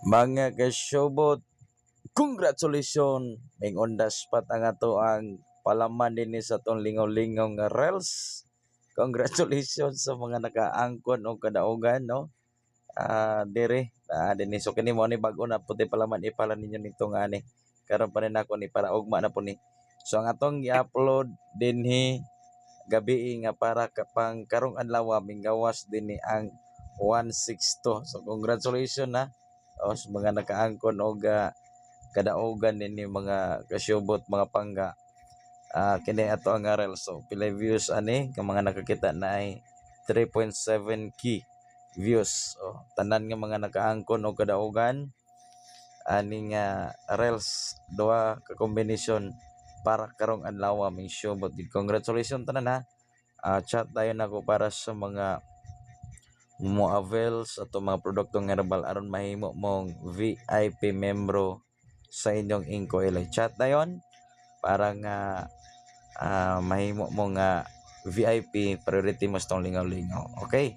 Mga kasyobot, congratulations! May ondas pat ang ato ang palaman din sa itong lingaw-lingaw nga reels. Congratulations sa mga nakaangkon o kadaugan, no? Ah, dire, ah, din so kini mo ni bago na puti palaman ipala ninyo nito nga ni. Karon pa rin ako ni para ugma na po ni. So ang atong i-upload dinhi gabi nga para kapang karong adlaw mingawas dinhi ang 162. So congratulations na o sa mga nakaangkon og ah, kadaugan dinhi mga kasyubot mga pangga. Ah, kini ato ang aral so pila views ani ka mga nakakita na ay 3.7k views. O, tanan nga mga nakaangkon og kadaugan ani nga reels duha ka kombinasyon para karong adlaw ming show but congratulations tanan ha. Ah, chat tayo nako para sa mga mo avail sa ato mga produktong herbal aron mahimo mong VIP membro sa inyong Inko Ilay. Chat dayon para nga ah, mahimo mo nga VIP priority mo sa tong lingaw-lingaw. Okay?